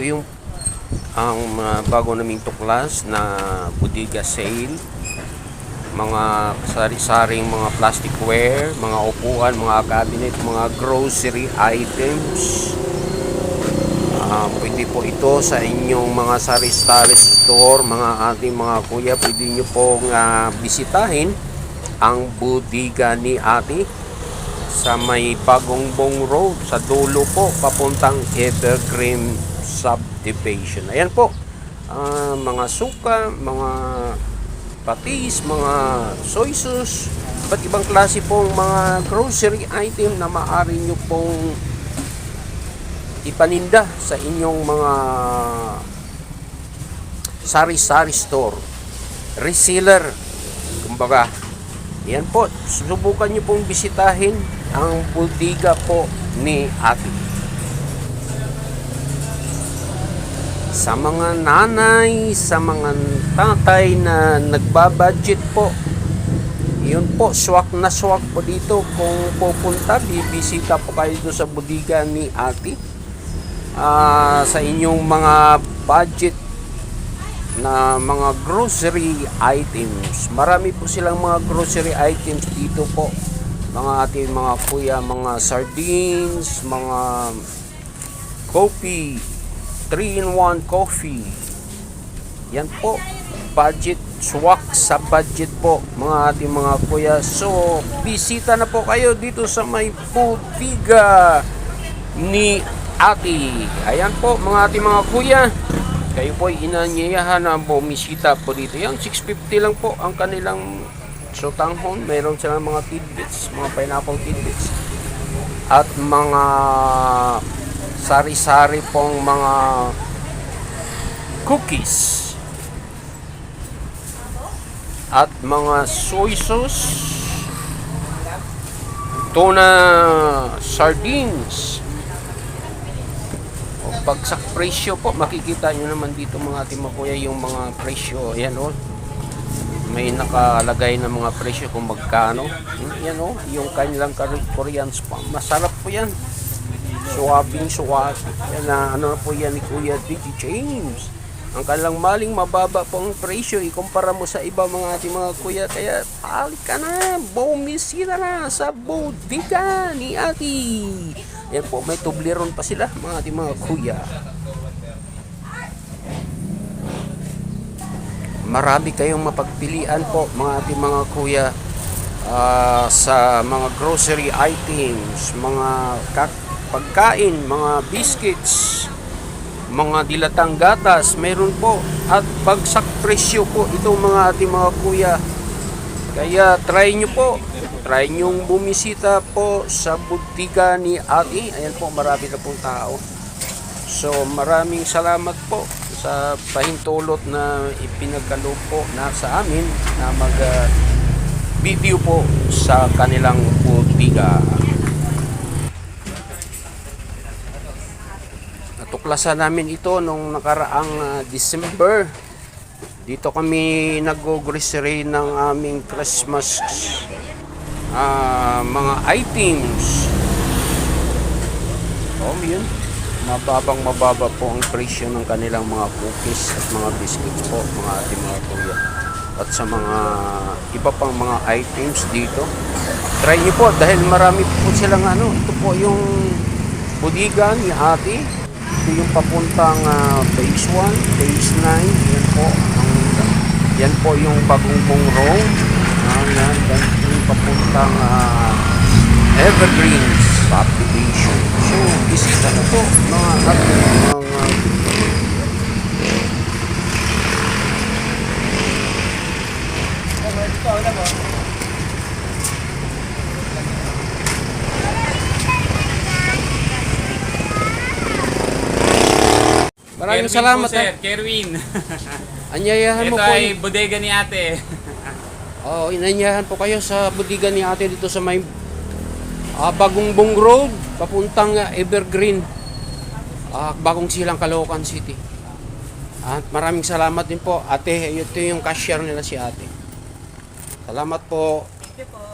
ito yung ang mga bago naming tuklas na bodega sale. Mga sari-saring mga plasticware, mga upuan, mga cabinet, mga grocery items. Ah, pwede po ito sa inyong mga sari-sari store, mga ating mga kuya, pwede nyo pong ah, bisitahin ang bodega ni ate sa may Pagongbong Road sa dulo po papuntang Evergreen Subdivision. Ayan po. ah, mga suka, mga patis, mga soy sauce, iba't ibang klase pong mga grocery item na maaari nyo pong ipaninda sa inyong mga sari-sari store. Reseller. Kumbaga, yan po, subukan nyo pong bisitahin ang bodega po ni ate. Sa mga nanay, sa mga tatay na nagbabudget po, yun po, swak na swak po dito. Kung pupunta, bibisita po kayo doon sa bodega ni ate. Ah, sa inyong mga budget na mga grocery items. Marami po silang mga grocery items dito po. Mga ating mga kuya, mga sardines, mga coffee, 3-in-1 coffee. Yan po, budget, swak sa budget po mga ating mga kuya. So, bisita na po kayo dito sa may bodega ni Ate. Ayan po mga ating mga kuya. Kayo po ay inanyayahan na bumisita po dito. Yan, 650 lang po ang kanilang sotanghon. Meron silang mga tidbits, mga pineapple tidbits. At mga sari-sari pong mga cookies. At mga soy sauce. Tuna sardines. O, Bagsak presyo po, makikita nyo naman dito mga ating mga kuya yung mga presyo. Ayan o. May nakalagay na mga presyo kung magkano. Yan o, yung kanilang Kore- Korean spam. Masarap po yan. Suwabing suwabi. Yan na, ano po yan ni Kuya Digi James. Ang kanilang maling mababa po ang presyo. Ikumpara mo sa iba mga ating mga kuya. Kaya palik ka na. Bumisita na sa bodega ni ati. Yan po, may tubleron pa sila mga ating mga kuya. Marami kayong mapagpilian po mga ating mga kuya ah, sa mga grocery items, mga pagkain, mga biscuits, mga dilatang gatas, meron po at bagsak presyo po itong mga ating mga kuya. Kaya try nyo po. Try nyo bumisita po sa butika ni ate. Ayan po, marami na pong tao. So maraming salamat po sa pahintulot na ipinagkaloob po na sa amin na mag video po sa kanilang butika. Natuklasan namin ito nung nakaraang ah, December. Dito kami nag-grocery ng aming Christmas ah, mga items. Oh, yun. Mababang mababa po ang presyo ng kanilang mga cookies at mga biscuits po, mga ating mga kuya. At sa mga iba pang mga items dito. Try niyo po dahil marami po silang ano, ito po yung bodega ni ate. Ito yung papuntang ah, phase 1, phase 9. Yan po. Ang, yan po yung bagong road. Ah, yan, yan yung papuntang ah, Evergreen Subdivision. So, bisita na po mga ating mga Maraming Kerwin salamat po, sir. Kerwin. Anyayahan mo Ito po. ay bodega ni ate. Oo, inanyahan po kayo sa budigan ni ate dito sa may ah, Bagongbong Road, papuntang ah, Evergreen, ah, Bagong Silang, Caloocan City. At maraming salamat din po. Ate, ito yung cashier nila si ate. Salamat po. Thank you po.